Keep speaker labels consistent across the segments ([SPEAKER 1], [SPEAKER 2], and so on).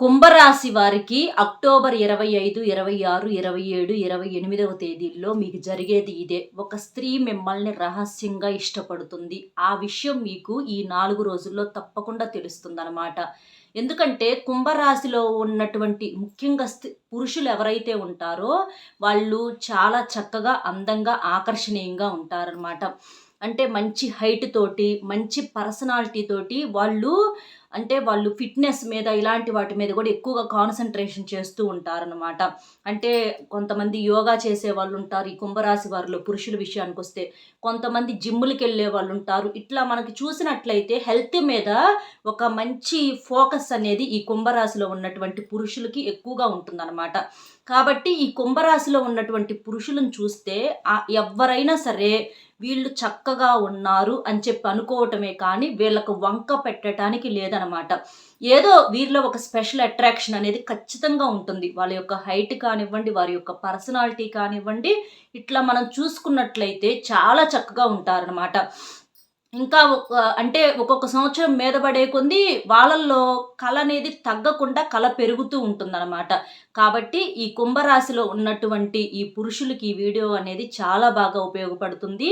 [SPEAKER 1] కుంభరాశి వారికి అక్టోబర్ ఇరవై ఐదు ఇరవై ఆరు ఇరవై ఏడు ఇరవై ఎనిమిదవ తేదీల్లో మీకు జరిగేది ఇదే. ఒక స్త్రీ మిమ్మల్ని రహస్యంగా ఇష్టపడుతుంది. ఆ విషయం మీకు ఈ నాలుగు రోజుల్లో తప్పకుండా తెలుస్తుందన్నమాట. ఎందుకంటే కుంభరాశిలో ఉన్నటువంటి ముఖ్యంగా స్త్రీ పురుషులు ఎవరైతే ఉంటారో వాళ్ళు చాలా చక్కగా అందంగా ఆకర్షణీయంగా ఉంటారనమాట అంటే మంచి హైట్ తోటి మంచి పర్సనాలిటీ తోటి వాళ్ళు అంటే వాళ్ళు ఫిట్నెస్ మీద ఇలాంటి వాటి మీద కూడా ఎక్కువగా కాన్సన్ట్రేషన్ చేస్తూ ఉంటారనమాట అంటే కొంతమంది యోగా చేసే వాళ్ళు ఉంటారు ఈ కుంభరాశి వారిలో పురుషుల విషయానికి వస్తే కొంతమంది జిమ్ములకి వెళ్ళే వాళ్ళు ఉంటారు. ఇట్లా మనకి చూసినట్లయితే హెల్త్ మీద ఒక మంచి ఫోకస్ అనేది ఈ కుంభరాశిలో ఉన్నటువంటి పురుషులకి ఎక్కువగా ఉంటుందన్నమాట. కాబట్టి ఈ కుంభరాశిలో ఉన్నటువంటి పురుషులను చూస్తే ఎవరైనా సరే వీళ్ళు చక్కగా ఉన్నారు అని చెప్పి అనుకోవటమే కానీ వీళ్ళకు వంక పెట్టడానికి లేదనమాట ఏదో వీరిలో ఒక స్పెషల్ అట్రాక్షన్ అనేది ఖచ్చితంగా ఉంటుంది. వాళ్ళ యొక్క హైట్ కానివ్వండి వారి యొక్క పర్సనాలిటీ కానివ్వండి ఇట్లా మనం చూసుకున్నట్లయితే చాలా చక్కగా ఉంటారనమాట ఇంకా ఒక- అంటే ఒక్కొక్క సంవత్సరం మీద పడే కొంది వాళ్ళల్లో కళ అనేది తగ్గకుండా కళ పెరుగుతూ ఉంటుందన్నమాట. కాబట్టి ఈ కుంభరాశిలో ఉన్నటువంటి ఈ పురుషులకి ఈ వీడియో అనేది చాలా బాగా ఉపయోగపడుతుంది.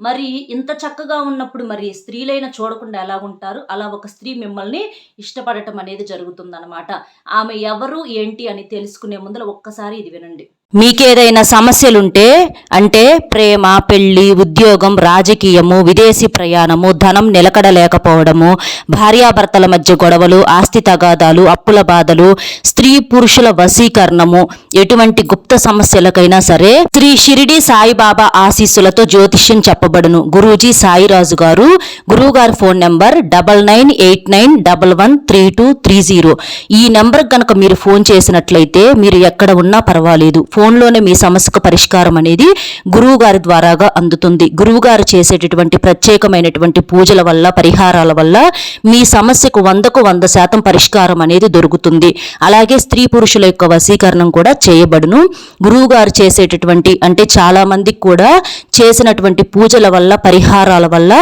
[SPEAKER 1] మరి ఇంత చక్కగా ఉన్నప్పుడు మరి స్త్రీలైన చూడకుండా ఎలా ఉంటారు? అలా ఒక స్త్రీ మిమ్మల్ని ఇష్టపడటం అనేది జరుగుతుందన్నమాట. ఆమె ఎవరు ఏంటి అని తెలుసుకునే ముందర ఒక్కసారి ఇది వినండి.
[SPEAKER 2] మీకేదైనా సమస్యలుంటే అంటే ప్రేమ పెళ్ళి ఉద్యోగం రాజకీయము విదేశీ ప్రయాణము ధనం నిలకడలేకపోవడము భార్యాభర్తల మధ్య గొడవలు ఆస్తి తగాదాలు అప్పుల బాధలు స్త్రీ పురుషుల వశీకరణము ఎటువంటి గుప్త సమస్యలకైనా సరే శ్రీ షిరిడి సాయిబాబా ఆశీస్సులతో జ్యోతిష్యం చెప్పబడును. గురూజీ సాయిరాజు గారు గురువుగారి phone number double nine eight nine double one three two three zero. ఈ నెంబర్ కనుక మీరు ఫోన్ చేసినట్లయితే మీరు ఎక్కడ ఉన్నా పర్వాలేదు. ఫోన్లోనే మీ సమస్యకు పరిష్కారం అనేది గురువు గారి ద్వారాగా అందుతుంది. గురువు గారు చేసేటటువంటి ప్రత్యేకమైనటువంటి పూజల వల్ల పరిహారాల వల్ల మీ సమస్యకు వందకు వంద శాతం పరిష్కారం అనేది దొరుకుతుంది. అలాగే స్త్రీ పురుషుల యొక్క వశీకరణం కూడా చేయబడును. గురువు గారు చేసేటటువంటి అంటే చాలా మందికి కూడా చేసినటువంటి పూజల వల్ల పరిహారాల వల్ల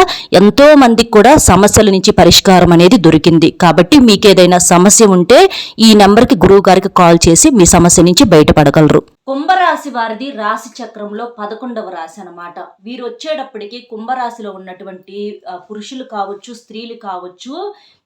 [SPEAKER 2] ఎంతో మందికి కూడా సమస్యల నుంచి పరిష్కారం అనేది దొరికింది. కాబట్టి మీకు ఏదైనా సమస్య ఉంటే ఈ నెంబర్కి గురువు గారికి కాల్ చేసి మీ సమస్య నుంచి బయటపడగలరు.
[SPEAKER 1] కుంభరాశి వారిది రాశి చక్రంలో పదకొండవ రాశి అనమాట వీరు వచ్చేటప్పటికి కుంభరాశిలో ఉన్నటువంటి పురుషులు కావచ్చు స్త్రీలు కావచ్చు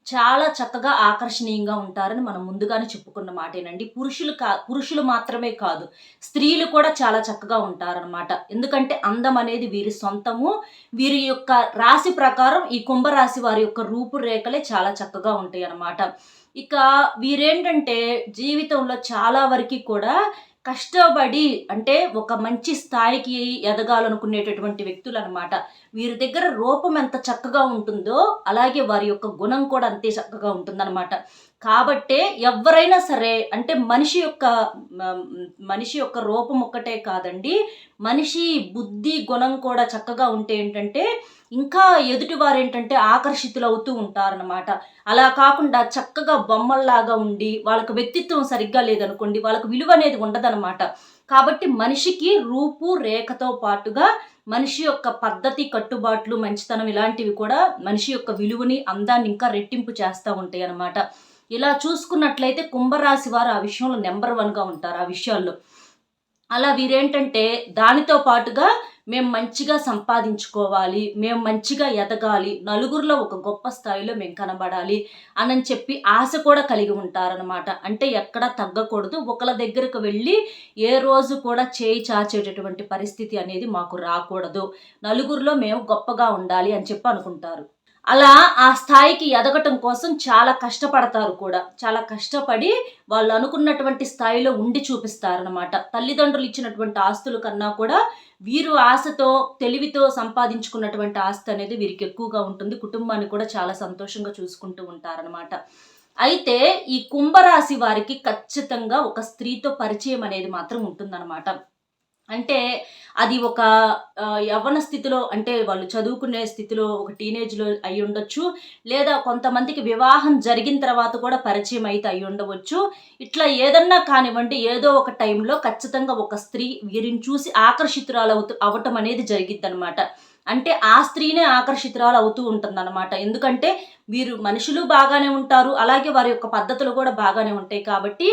[SPEAKER 1] చాలా చక్కగా ఆకర్షణీయంగా ఉంటారని మనం ముందుగానే చెప్పుకున్న మాటేనండి. పురుషులు కా పురుషులు మాత్రమే కాదు స్త్రీలు కూడా చాలా చక్కగా ఉంటారనమాట ఎందుకంటే అందం అనేది వీరి సొంతము. వీరి యొక్క రాశి ప్రకారం ఈ కుంభరాశి వారి యొక్క రూపురేఖలే చాలా చక్కగా ఉంటాయి అన్నమాట ఇక వీరేంటంటే జీవితంలో చాలా వరకు కూడా కష్టపడి అంటే ఒక మంచి స్థాయికి ఎదగాలనుకునేటటువంటి వ్యక్తులు అనమాట వీరి దగ్గర రూపం ఎంత చక్కగా ఉంటుందో అలాగే వారి యొక్క గుణం కూడా అంతే చక్కగా ఉంటుందన్నమాట. కాబట్టే ఎవరైనా సరే అంటే మనిషి యొక్క మనిషి యొక్క రూపం ఒక్కటే కాదండి మనిషి బుద్ధి గుణం కూడా చక్కగా ఉంటే ఏంటంటే ఇంకా ఎదుటివారు ఏంటంటే ఆకర్షితులు అవుతూ ఉంటారనమాట అలా కాకుండా చక్కగా బొమ్మల్లాగా ఉండి వాళ్ళకి వ్యక్తిత్వం సరిగ్గా లేదనుకోండి వాళ్ళకి విలువ అనేది ఉండదనమాట కాబట్టి మనిషికి రూపు రేఖతో పాటుగా మనిషి యొక్క పద్ధతి కట్టుబాట్లు మంచితనం ఇలాంటివి కూడా మనిషి యొక్క విలువని అందాన్ని ఇంకా రెట్టింపు చేస్తూ ఉంటాయి అనమాట ఇలా చూసుకున్నట్లయితే కుంభరాశి వారు ఆ విషయంలో నెంబర్ వన్గా ఉంటారు ఆ విషయాల్లో. అలా వీరేంటంటే దానితో పాటుగా మేము మంచిగా సంపాదించుకోవాలి మేము మంచిగా ఎదగాలి నలుగురిలో ఒక గొప్ప స్థాయిలో మేము కనబడాలి అని చెప్పి ఆశ కూడా కలిగి ఉంటారనమాట అంటే ఎక్కడ తగ్గకూడదు. ఒకళ్ళ దగ్గరకు వెళ్ళి ఏ రోజు కూడా చేయి చాచేటటువంటి పరిస్థితి అనేది మాకు రాకూడదు. నలుగురిలో మేము గొప్పగా ఉండాలి అని చెప్పి అనుకుంటారు. అలా ఆ స్థాయికి ఎదగటం కోసం చాలా కష్టపడతారు కూడా. చాలా కష్టపడి వాళ్ళు అనుకున్నటువంటి స్థాయిలో ఉండి చూపిస్తారనమాట తల్లిదండ్రులు ఇచ్చినటువంటి ఆస్తుల కన్నా కూడా వీరు ఆశతో తెలివితో సంపాదించుకున్నటువంటి ఆస్తి అనేది వీరికి ఎక్కువగా ఉంటుంది. కుటుంబాన్ని కూడా చాలా సంతోషంగా చూసుకుంటూ ఉంటారనమాట అయితే ఈ కుంభరాశి వారికి ఖచ్చితంగా ఒక స్త్రీతో పరిచయం అనేది మాత్రం ఉంటుందన్నమాట. అంటే అది ఒక యవ్వన స్థితిలో అంటే వాళ్ళు చదువుకునే స్థితిలో ఒక టీనేజ్లో అయి ఉండొచ్చు. లేదా కొంతమందికి వివాహం జరిగిన తర్వాత కూడా పరిచయం అయితే అయి ఉండవచ్చు. ఇట్లా ఏదన్నా కానివ్వండి ఏదో ఒక టైంలో ఖచ్చితంగా ఒక స్త్రీ వీరిని చూసి ఆకర్షితురాలు అవుతూ అవటం అనేది జరిగిద్దనమాట అంటే ఆ స్త్రీనే ఆకర్షితురాలు అవుతూ ఉంటుందన్నమాట. ఎందుకంటే వీరు మనుషులు బాగానే ఉంటారు అలాగే వారి యొక్క పద్ధతులు కూడా బాగానే ఉంటాయి కాబట్టి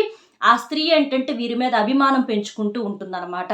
[SPEAKER 1] ఆ స్త్రీ ఏంటంటే వీరి మీద అభిమానం పెంచుకుంటూ ఉంటుందన్నమాట.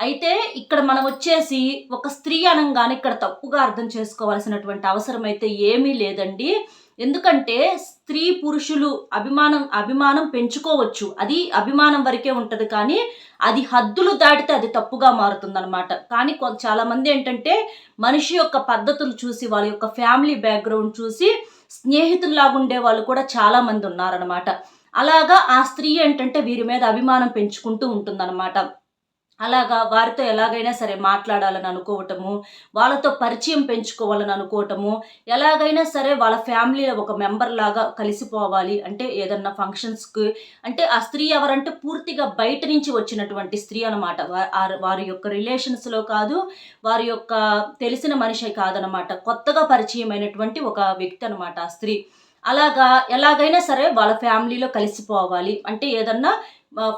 [SPEAKER 1] అయితే ఇక్కడ మనం వచ్చేసి ఒక స్త్రీ అనగానే ఇక్కడ తప్పుగా అర్థం చేసుకోవాల్సినటువంటి అవసరం అయితే ఏమీ లేదండి. ఎందుకంటే స్త్రీ పురుషులు అభిమానం అభిమానం పెంచుకోవచ్చు. అది అభిమానం వరకే ఉంటుంది కానీ అది హద్దులు దాటితే అది తప్పుగా మారుతుందన్నమాట. కానీ కొ- చాలా మంది ఏంటంటే మనిషి యొక్క పద్ధతులు చూసి వాళ్ళ యొక్క ఫ్యామిలీ బ్యాక్గ్రౌండ్ చూసి స్నేహితుల్లాగా ఉండే వాళ్ళు కూడా చాలామంది ఉన్నారనమాట అలాగా ఆ స్త్రీ ఏంటంటే వీరి మీద అభిమానం పెంచుకుంటూ ఉంటుందన్నమాట. అలాగా వారితో ఎలాగైనా సరే మాట్లాడాలని అనుకోవటము వాళ్ళతో పరిచయం పెంచుకోవాలని అనుకోవటము ఎలాగైనా సరే వాళ్ళ ఫ్యామిలీలో ఒక మెంబర్ లాగా కలిసిపోవాలి. అంటే ఏదన్నా ఫంక్షన్స్కి అంటే ఆ స్త్రీ ఎవరంటే పూర్తిగా బయట నుంచి వచ్చినటువంటి స్త్రీ అనమాట వారి యొక్క రిలేషన్స్లో కాదు వారి యొక్క తెలిసిన మనిషి కాదనమాట కొత్తగా పరిచయం అయినటువంటి ఒక వ్యక్తి అనమాట ఆ స్త్రీ. అలాగా ఎలాగైనా సరే వాళ్ళ ఫ్యామిలీలో కలిసిపోవాలి. అంటే ఏదన్నా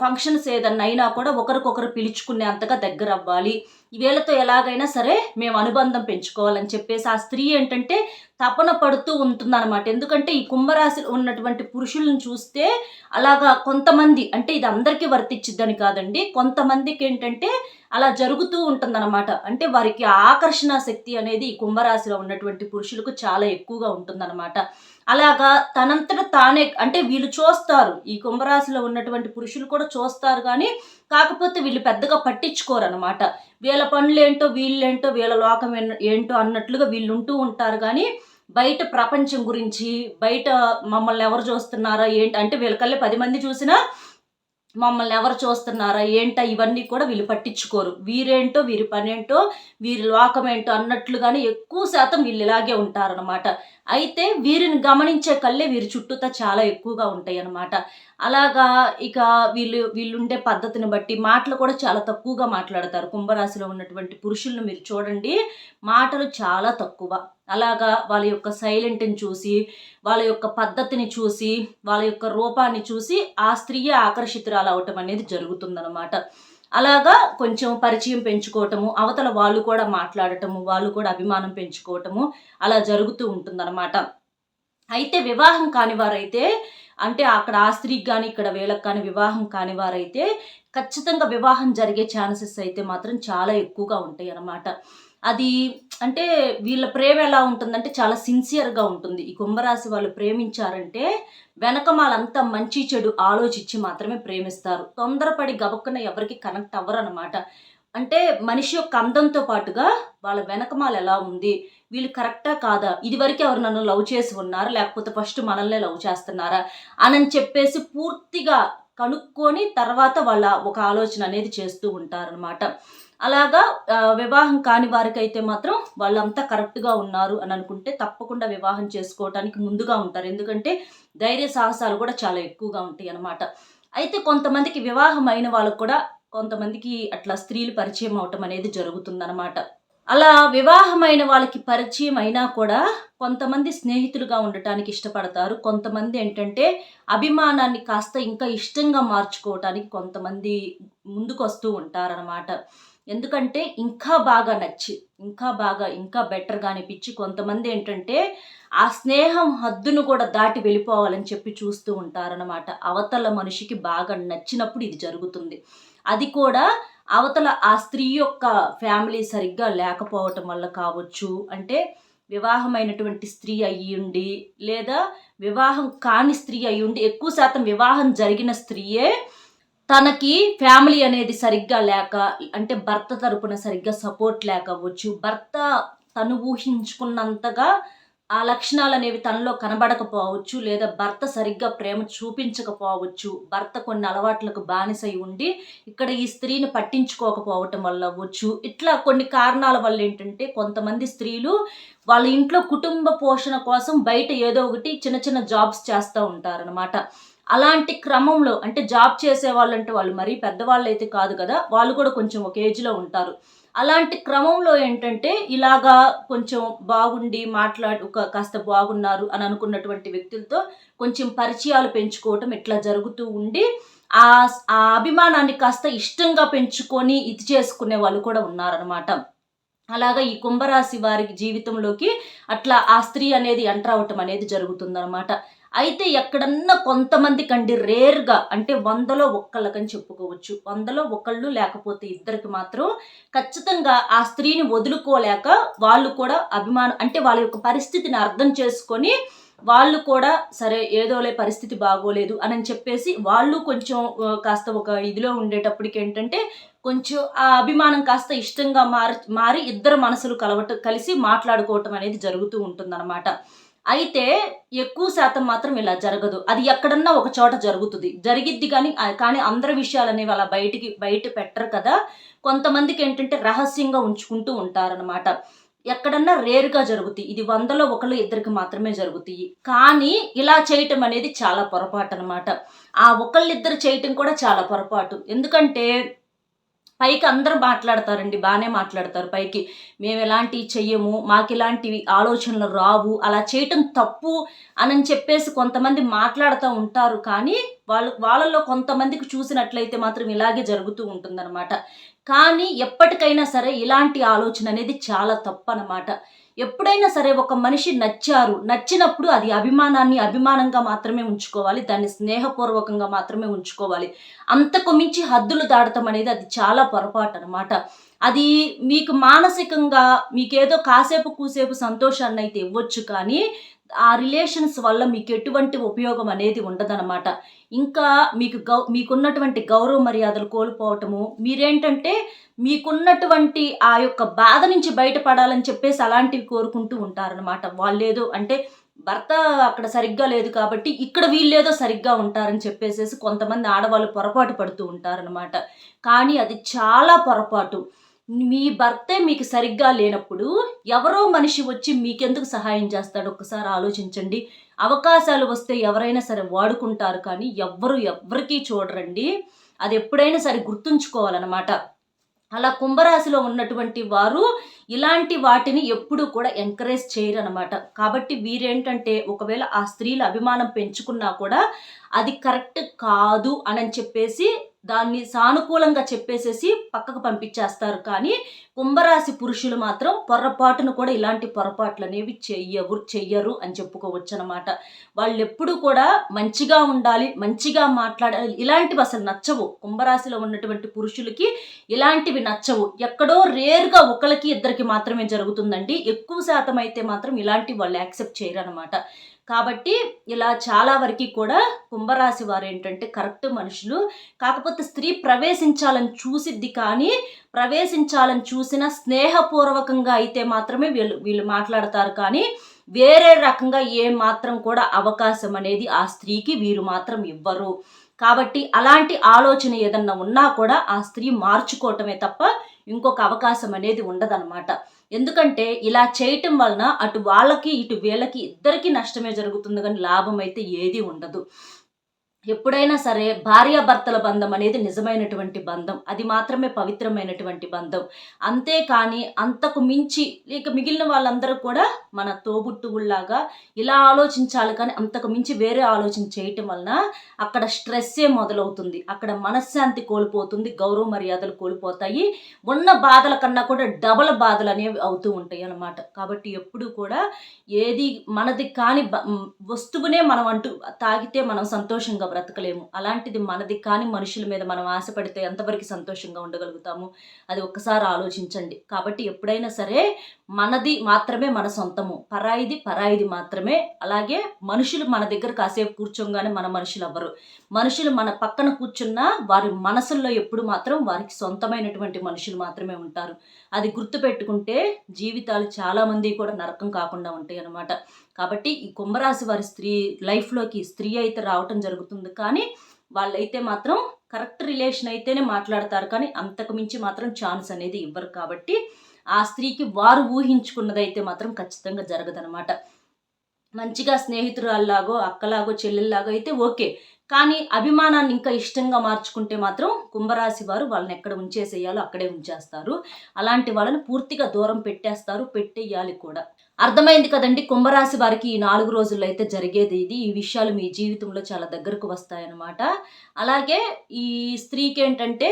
[SPEAKER 1] ఫంక్షన్స్ ఏదన్నా అయినా కూడా ఒకరికొకరు పిలుచుకునే అంతగా దగ్గర అవ్వాలి వీళ్ళతో ఎలాగైనా సరే మేము అనుబంధం పెంచుకోవాలని చెప్పేసి ఆ స్త్రీ ఏంటంటే తపన పడుతూ ఉంటుందన్నమాట. ఎందుకంటే ఈ కుంభరాశిలో ఉన్నటువంటి పురుషులను చూస్తే అలాగా కొంతమంది అంటే ఇది అందరికీ వర్తించిద్దని కాదండి కొంతమందికి ఏంటంటే అలా జరుగుతూ ఉంటుందన్నమాట. అంటే వారికి ఆకర్షణ శక్తి అనేది ఈ కుంభరాశిలో ఉన్నటువంటి పురుషులకు చాలా ఎక్కువగా ఉంటుందన్నమాట. అలాగా తనంతట తానే అంటే వీళ్ళు చూస్తారు ఈ కుంభరాశిలో ఉన్నటువంటి పురుషులు కూడా చూస్తారు కానీ కాకపోతే వీళ్ళు పెద్దగా పట్టించుకోరు అనమాట వీళ్ళ పనులేంటో వీళ్ళేంటో వీళ్ళ లోకం ఏంటో అన్నట్లుగా వీళ్ళు ఉంటూ ఉంటారు. కానీ బయట ప్రపంచం గురించి బయట మమ్మల్ని ఎవరు చూస్తున్నారా ఏంటి అంటే వీళ్ళకల్లే పది మంది చూసినా మమ్మల్ని ఎవరు చూస్తున్నారా ఏంటో ఇవన్నీ కూడా వీళ్ళు పట్టించుకోరు. వీరేంటో వీరి పనేంటో వీరి లోకమేంటో అన్నట్లుగానే ఎక్కువ శాతం వీళ్ళు ఇలాగే ఉంటారనమాట అయితే వీరిని గమనించే కళ్ళే వీరి చుట్టూతా చాలా ఎక్కువగా ఉంటాయి అన్నమాట అలాగా ఇక వీళ్ళు వీళ్ళుండే పద్ధతిని బట్టి మాటలు కూడా చాలా తక్కువగా మాట్లాడతారు. కుంభరాశిలో ఉన్నటువంటి పురుషులను మీరు చూడండి మాటలు చాలా తక్కువ. అలాగా వాళ్ళ యొక్క సైలెంట్ని చూసి వాళ్ళ యొక్క పద్ధతిని చూసి వాళ్ళ యొక్క రూపాన్ని చూసి ఆ స్త్రీయే ఆకర్షితురాలు అవటం అనేది జరుగుతుందన్నమాట. అలాగా కొంచెం పరిచయం పెంచుకోవటము అవతల వాళ్ళు కూడా మాట్లాడటము వాళ్ళు కూడా అభిమానం పెంచుకోవటము అలా జరుగుతూ ఉంటుందన్నమాట. అయితే వివాహం కాని వారైతే అంటే అక్కడ ఆ స్త్రీకి కానీ ఇక్కడ వీళ్ళకి కానీ వివాహం కాని వారైతే ఖచ్చితంగా వివాహం జరిగే ఛాన్సెస్ అయితే మాత్రం చాలా ఎక్కువగా ఉంటాయి అన్నమాట అది అంటే వీళ్ళ ప్రేమ ఎలా ఉంటుందంటే చాలా సిన్సియర్గా ఉంటుంది. ఈ కుంభరాశి వాళ్ళు ప్రేమించారంటే వెనక వాళ్ళంతా మంచి చెడు ఆలోచించి మాత్రమే ప్రేమిస్తారు. తొందరపడి గబక్కున ఎవరికి కనెక్ట్ అవ్వరు అనమాట అంటే మనిషి యొక్క అందంతో పాటుగా వాళ్ళ వెనకమాల ఎలా ఉంది వీళ్ళు కరెక్టా కాదా ఇదివరకు ఎవరు నన్ను లవ్ చేసి ఉన్నారు లేకపోతే ఫస్ట్ మనల్నే లవ్ చేస్తున్నారా అని చెప్పేసి పూర్తిగా కనుక్కొని తర్వాత వాళ్ళ ఒక ఆలోచన అనేది చేస్తూ ఉంటారనమాట అలాగా వివాహం కాని వారికైతే మాత్రం వాళ్ళంతా కరెక్ట్గా ఉన్నారు అని అనుకుంటే తప్పకుండా వివాహం చేసుకోవడానికి ముందుగా ఉంటారు. ఎందుకంటే ధైర్య సాహసాలు కూడా చాలా ఎక్కువగా ఉంటాయి అన్నమాట. అయితే కొంతమందికి వివాహం అయిన వాళ్ళకు కూడా కొంతమందికి అట్లా స్త్రీలు పరిచయం అవటం అనేది జరుగుతుందన్నమాట. అలా వివాహమైన వాళ్ళకి పరిచయం అయినా కూడా కొంతమంది స్నేహితులుగా ఉండటానికి ఇష్టపడతారు. కొంతమంది ఏంటంటే అభిమానాన్ని కాస్త ఇంకా ఇష్టంగా మార్చుకోవటానికి కొంతమంది ముందుకు వస్తూ ఉంటారనమాట ఎందుకంటే ఇంకా బాగా నచ్చి ఇంకా బాగా ఇంకా బెటర్గా అనిపించి కొంతమంది ఏంటంటే ఆ స్నేహం హద్దును కూడా దాటి వెళ్ళిపోవాలని చెప్పి చూస్తూ ఉంటారనమాట అవతల మనిషికి బాగా నచ్చినప్పుడు ఇది జరుగుతుంది. అది కూడా అవతల ఆ స్త్రీ యొక్క ఫ్యామిలీ సరిగ్గా లేకపోవటం వల్ల కావచ్చు. అంటే వివాహమైనటువంటి స్త్రీ అయ్యుండి ఉండి లేదా వివాహం కాని స్త్రీ అయ్యుండి ఎక్కువ శాతం వివాహం జరిగిన స్త్రీయే తనకి ఫ్యామిలీ అనేది సరిగ్గా లేక అంటే భర్త తరపున సరిగ్గా సపోర్ట్ లేకపోవచ్చు భర్త తను ఊహించుకున్నంతగా ఆ లక్షణాలు అనేవి తనలో కనబడకపోవచ్చు లేదా భర్త సరిగ్గా ప్రేమ చూపించకపోవచ్చు. భర్త కొన్ని అలవాట్లకు బానిసై ఉండి ఇక్కడ ఈ స్త్రీని పట్టించుకోకపోవటం వల్ల అవ్వచ్చు. ఇట్లా కొన్ని కారణాల వల్ల ఏంటంటే కొంతమంది స్త్రీలు వాళ్ళ ఇంట్లో కుటుంబ పోషణ కోసం బయట ఏదో ఒకటి చిన్న చిన్న జాబ్స్ చేస్తూ ఉంటారనమాట అలాంటి క్రమంలో అంటే జాబ్ చేసే వాళ్ళు అంటే వాళ్ళు మరీ పెద్దవాళ్ళు అయితే కాదు కదా వాళ్ళు కూడా కొంచెం ఒక ఏజ్లో ఉంటారు. అలాంటి క్రమంలో ఏంటంటే ఇలాగా కొంచెం బాగుండి మాట్లాడు ఒక కాస్త బాగున్నారు అని అనుకున్నటువంటి వ్యక్తులతో కొంచెం పరిచయాలు పెంచుకోవటం ఇట్లా జరుగుతూ ఉండి ఆ ఆ అభిమానాన్ని కాస్త ఇష్టంగా పెంచుకొని ఇది చేసుకునే వాళ్ళు కూడా ఉన్నారనమాట అలాగా ఈ కుంభరాశి వారి జీవితంలోకి అట్లా ఆ స్త్రీ అనేది ఎంటర్ అవటం అనేది జరుగుతుందనమాట అయితే ఎక్కడన్నా కొంతమంది కండి రేర్గా అంటే వందలో ఒక్కళ్ళకని చెప్పుకోవచ్చు. వందలో ఒకళ్ళు లేకపోతే ఇద్దరికి మాత్రం ఖచ్చితంగా ఆ స్త్రీని వదులుకోలేక వాళ్ళు కూడా అభిమానం అంటే వాళ్ళ యొక్క పరిస్థితిని అర్థం చేసుకొని వాళ్ళు కూడా సరే ఏదోలే పరిస్థితి బాగోలేదు అని చెప్పేసి వాళ్ళు కొంచెం కాస్త ఒక ఇదిలో ఉండేటప్పటికి ఏంటంటే కొంచెం ఆ అభిమానం కాస్త ఇష్టంగా మారి మారి ఇద్దరు మనసులు కలవట కలిసి మాట్లాడుకోవటం అనేది జరుగుతూ ఉంటుందన్నమాట. అయితే ఎక్కువ శాతం మాత్రం ఇలా జరగదు. అది ఎక్కడన్నా ఒక చోట జరుగుతుంది. జరిగిద్ది కానీ కానీ అందరి విషయాలు అనేవి అలా బయటికి బయట పెట్టరు కదా. కొంతమందికి ఏంటంటే రహస్యంగా ఉంచుకుంటూ ఉంటారనమాట ఎక్కడన్నా రేరుగా జరుగుతాయి ఇది వందలో ఒకళ్ళు ఇద్దరికి మాత్రమే జరుగుతాయి కానీ ఇలా చేయటం అనేది చాలా పొరపాటు అనమాట ఆ ఒకళ్ళిద్దరు చేయటం కూడా చాలా పొరపాటు. ఎందుకంటే పైకి అందరూ మాట్లాడతారండి బాగానే మాట్లాడతారు. పైకి మేము ఎలాంటివి చెయ్యము మాకు ఇలాంటివి ఆలోచనలు రావు అలా చేయటం తప్పు అని చెప్పేసి కొంతమంది మాట్లాడుతూ ఉంటారు. కానీ వాళ్ళు వాళ్ళల్లో కొంతమందికి చూసినట్లయితే మాత్రం ఇలాగే జరుగుతూ ఉంటుందన్నమాట. కానీ ఎప్పటికైనా సరే ఇలాంటి ఆలోచన అనేది చాలా తప్పు అన్నమాట ఎప్పుడైనా సరే ఒక మనిషి నచ్చారు నచ్చినప్పుడు అది అభిమానాన్ని అభిమానంగా మాత్రమే ఉంచుకోవాలి దాన్ని స్నేహపూర్వకంగా మాత్రమే ఉంచుకోవాలి. అంతకు మించి హద్దులు దాటడం అనేది అది చాలా పొరపాటు అనమాట అది మీకు మానసికంగా మీకేదో కాసేపు కూసేపు సంతోషాన్ని అయితే ఇవ్వచ్చు కానీ ఆ రిలేషన్స్ వల్ల మీకు ఎటువంటి ఉపయోగం అనేది ఉండదన్నమాట. ఇంకా మీకు గౌ మీకున్నటువంటి గౌరవ మర్యాదలు కోల్పోవటము మీరేంటంటే మీకున్నటువంటి ఆ యొక్క బాధ నుంచి బయటపడాలని చెప్పేసి అలాంటివి కోరుకుంటూ ఉంటారనమాట వాళ్ళేదో అంటే భర్త అక్కడ సరిగ్గా లేదు కాబట్టి ఇక్కడ వీళ్ళేదో సరిగ్గా ఉంటారని చెప్పేసేసి కొంతమంది ఆడవాళ్ళు పొరపాటు పడుతూ ఉంటారనమాట కానీ అది చాలా పొరపాటు. మీ భర్తే మీకు సరిగ్గా లేనప్పుడు ఎవరో మనిషి వచ్చి మీకెందుకు సహాయం చేస్తాడు? ఒక్కసారి ఆలోచించండి. అవకాశాలు వస్తే ఎవరైనా సరే వాడుకుంటారు కానీ ఎవ్వరు ఎవ్వరికీ చూడరండి. అది ఎప్పుడైనా సరే గుర్తుంచుకోవాలన్నమాట. అలా కుంభరాశిలో ఉన్నటువంటి వారు ఇలాంటి వాటిని ఎప్పుడూ కూడా ఎంకరేజ్ చేయరు అనమాట కాబట్టి వీరేంటంటే ఒకవేళ ఆ స్త్రీల అభిమానం పెంచుకున్నా కూడా అది కరెక్ట్ కాదు అని చెప్పేసి దాన్ని సానుకూలంగా చెప్పేసేసి పక్కకు పంపించేస్తారు. కానీ కుంభరాశి పురుషులు మాత్రం పొరపాటును కూడా ఇలాంటి పొరపాట్లు అనేవి చెయ్యవు చెయ్యరు అని చెప్పుకోవచ్చు అనమాట వాళ్ళు ఎప్పుడు కూడా మంచిగా ఉండాలి మంచిగా మాట్లాడాలి ఇలాంటివి అసలు నచ్చవు. కుంభరాశిలో ఉన్నటువంటి పురుషులకి ఇలాంటివి నచ్చవు. ఎక్కడో రేర్గా ఒకరికి ఇద్దరికి మాత్రమే జరుగుతుందండి. ఎక్కువ శాతం అయితే మాత్రం ఇలాంటివి వాళ్ళు యాక్సెప్ట్ చేయరు అనమాట కాబట్టి ఇలా చాలా వరకు కూడా కుంభరాశి వారు ఏంటంటే కరెక్ట్ మనుషులు. కాకపోతే స్త్రీ ప్రవేశించాలని చూసిద్ది కానీ ప్రవేశించాలని చూసిన స్నేహపూర్వకంగా అయితే మాత్రమే వీళ్ళు వీళ్ళు మాట్లాడతారు కానీ వేరే రకంగా ఏ మాత్రం కూడా అవకాశం అనేది ఆ స్త్రీకి వీరు మాత్రం ఇవ్వరు. కాబట్టి అలాంటి ఆలోచన ఏదన్నా ఉన్నా కూడా ఆ స్త్రీ మార్చుకోవటమే తప్ప ఇంకొక అవకాశం అనేది ఉండదన్నమాట. ఎందుకంటే ఇలా చేయటం వలన అటు వాళ్ళకి ఇటు వీళ్ళకి ఇద్దరికీ నష్టమే జరుగుతుంది కానీ లాభం అయితే ఏది ఉండదు. ఎప్పుడైనా సరే భార్యాభర్తల బంధం అనేది నిజమైనటువంటి బంధం. అది మాత్రమే పవిత్రమైనటువంటి బంధం. అంతేకాని అంతకు మించి ఇక మిగిలిన వాళ్ళందరూ కూడా మన తోబుట్టువుల్లాగా ఇలా ఆలోచించాలి కానీ అంతకు మించి వేరే ఆలోచన చేయటం వలన అక్కడ స్ట్రెస్సే మొదలవుతుంది. అక్కడ మనశ్శాంతి కోల్పోతుంది గౌరవ మర్యాదలు కోల్పోతాయి. ఉన్న బాధల కన్నా కూడా డబల్ బాధలు అనేవి అవుతూ ఉంటాయి అన్నమాట. కాబట్టి ఎప్పుడు కూడా ఏది మనది కాని వస్తువునే మనం అంటూ తాగితే మనం సంతోషంగా బ్రతకలేము. అలాంటిది మనది కాని మనుషుల మీద మనం ఆశపడితే ఎంతవరకు సంతోషంగా ఉండగలుగుతాము? అది ఒక్కసారి ఆలోచించండి. కాబట్టి ఎప్పుడైనా సరే మనది మాత్రమే మన సొంతము. పరాయిది పరాయిది మాత్రమే. అలాగే మనుషులు మన దగ్గర కాసేపు కూర్చోగానే మన మనుషులు అవ్వరు. మనుషులు మన పక్కన కూర్చున్నా వారి మనసుల్లో ఎప్పుడు మాత్రం వారికి సొంతమైనటువంటి మనుషులు మాత్రమే ఉంటారు. అది గుర్తుపెట్టుకుంటే జీవితాలు చాలామంది కూడా నరకం కాకుండా ఉంటాయి అన్నమాట కాబట్టి ఈ కుంభరాశి వారి స్త్రీ లైఫ్లోకి స్త్రీ అయితే రావటం జరుగుతుంది. కానీ వాళ్ళైతే మాత్రం కరెక్ట్ రిలేషన్ అయితేనే మాట్లాడతారు. కానీ అంతకు మించి మాత్రం ఛాన్స్ అనేది ఇవ్వరు కాబట్టి ఆ స్త్రీకి వారు ఊహించుకున్నదైతే మాత్రం ఖచ్చితంగా జరగదనమాట మంచిగా స్నేహితురాల్లాగో అక్కలాగో చెల్లెల్లాగో అయితే ఓకే. కానీ అభిమానాన్ని ఇంకా ఇష్టంగా మార్చుకుంటే మాత్రం కుంభరాశి వారు వాళ్ళని ఎక్కడ ఉంచేసేయాలో అక్కడే ఉంచేస్తారు. అలాంటి వాళ్ళని పూర్తిగా దూరం పెట్టేస్తారు పెట్టేయాలి కూడా. అర్థమైంది కదండి కుంభరాశి వారికి ఈ నాలుగు రోజుల్లో అయితే జరిగేది ఇది. ఈ విషయాలు మీ జీవితంలో చాలా దగ్గరకు వస్తాయన్నమాట. అలాగే ఈ స్త్రీకి ఏంటంటే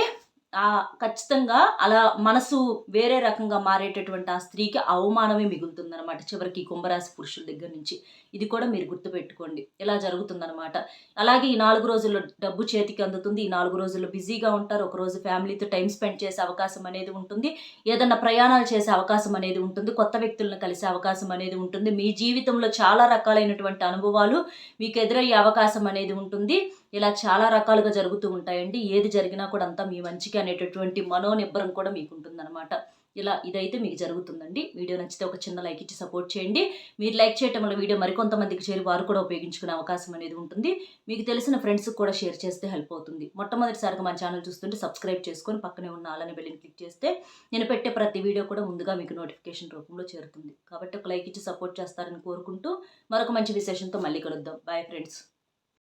[SPEAKER 1] ఖచ్చితంగా అలా మనసు వేరే రకంగా మారేటటువంటి ఆ స్త్రీకి అవమానమే మిగులుతుందనమాట చివరికి కుంభరాశి పురుషుల దగ్గర నుంచి. ఇది కూడా మీరు గుర్తుపెట్టుకోండి. ఇలా జరుగుతుందనమాట అలాగే ఈ నాలుగు రోజుల్లో డబ్బు చేతికి అందుతుంది. ఈ నాలుగు రోజుల్లో బిజీగా ఉంటారు. ఒక రోజు ఫ్యామిలీతో టైం స్పెండ్ చేసే అవకాశం అనేది ఉంటుంది. ఏదన్నా ప్రయాణాలు చేసే అవకాశం అనేది ఉంటుంది. కొత్త వ్యక్తులను కలిసే అవకాశం అనేది ఉంటుంది. మీ జీవితంలో చాలా రకాలైనటువంటి అనుభవాలు మీకు ఎదురయ్యే అవకాశం అనేది ఉంటుంది. ఇలా చాలా రకాలుగా జరుగుతూ ఉంటాయండి. ఏది జరిగినా కూడా అంతా మీ మంచికి అనేటటువంటి మనోనిబ్బరం కూడా మీకు ఉంటుందన్నమాట ఇలా ఇదైతే మీకు జరుగుతుందండి. వీడియో నచ్చితే ఒక చిన్న లైక్ ఇచ్చి సపోర్ట్ చేయండి. మీరు లైక్ చేయటం వల్ల వీడియో మరికొంతమందికి చేరి వారు కూడా ఉపయోగించుకునే అవకాశం అనేది ఉంటుంది. మీకు తెలిసిన ఫ్రెండ్స్కి కూడా షేర్ చేస్తే హెల్ప్ అవుతుంది. మొట్టమొదటిసారిగా మా ఛానల్ చూస్తుంటే సబ్స్క్రైబ్ చేసుకొని పక్కనే ఉన్న ఆలని బెల్లిని క్లిక్ చేస్తే నేను పెట్టే ప్రతి వీడియో కూడా ముందుగా మీకు నోటిఫికేషన్ రూపంలో చేరుతుంది. కాబట్టి ఒక లైక్ ఇచ్చి సపోర్ట్ చేస్తారని కోరుకుంటూ మరొక మంచి విశేషంతో మళ్ళీ కలుద్దాం. Bye friends